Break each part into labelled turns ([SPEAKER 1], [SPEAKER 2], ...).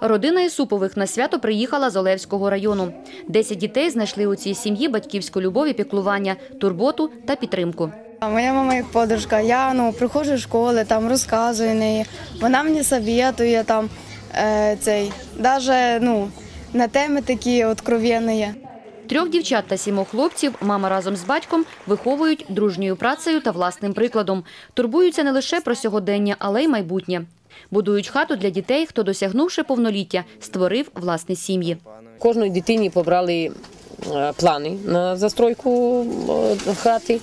[SPEAKER 1] Родина Ісупових на свято приїхала з Олевського району. Десять дітей знайшли у цій сім'ї батьківську любов і піклування, турботу та підтримку.
[SPEAKER 2] Моя мама як подружка. Я ну приходжу з школи, там розказую неї. Вона мені советує там е, цей, даже ну на теми такі откровенні.
[SPEAKER 1] Трьох дівчат та сімох хлопців мама разом з батьком виховують дружньою працею та власним прикладом. Турбуються не лише про сьогодення, але й майбутнє. Будують хату для дітей, хто, досягнувши повноліття, створив власні сім'ї.
[SPEAKER 3] Кожної дитині побрали е, плани на застройку е, хати,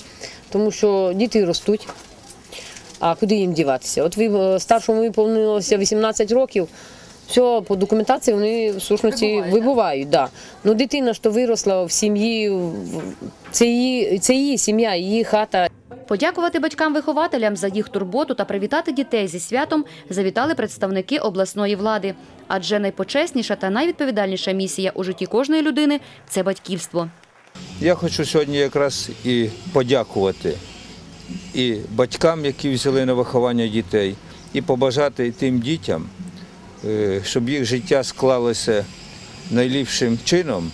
[SPEAKER 3] тому що діти ростуть. А куди їм діватися? От ви е, старшому виповнилося 18 років. Все, по документації вони в сущності вибувають. Да. Ну, дитина, що виросла в сім'ї, це її, це її сім'я, її хата.
[SPEAKER 1] Подякувати батькам-вихователям за їх турботу та привітати дітей зі святом завітали представники обласної влади. Адже найпочесніша та найвідповідальніша місія у житті кожної людини це батьківство.
[SPEAKER 4] Я хочу сьогодні якраз і подякувати і батькам, які взяли на виховання дітей, і побажати тим дітям, щоб їх життя склалося найліпшим чином,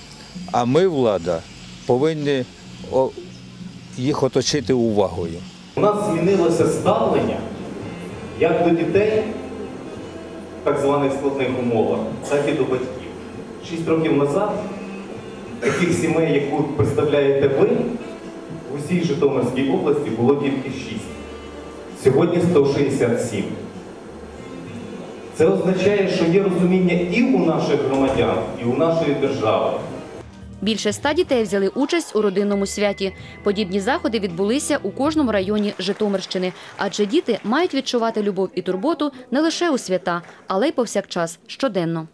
[SPEAKER 4] а ми, влада, повинні їх оточити увагою.
[SPEAKER 5] У нас змінилося ставлення як до дітей в так званих складних умовах, так і до батьків. Шість років назад таких сімей, яку представляєте ви, в усій Житомирській області було тільки шість. Сьогодні 167. Це означає, що є розуміння і у наших громадян, і у нашої держави.
[SPEAKER 1] Більше ста дітей взяли участь у родинному святі. Подібні заходи відбулися у кожному районі Житомирщини, адже діти мають відчувати любов і турботу не лише у свята, але й повсякчас щоденно.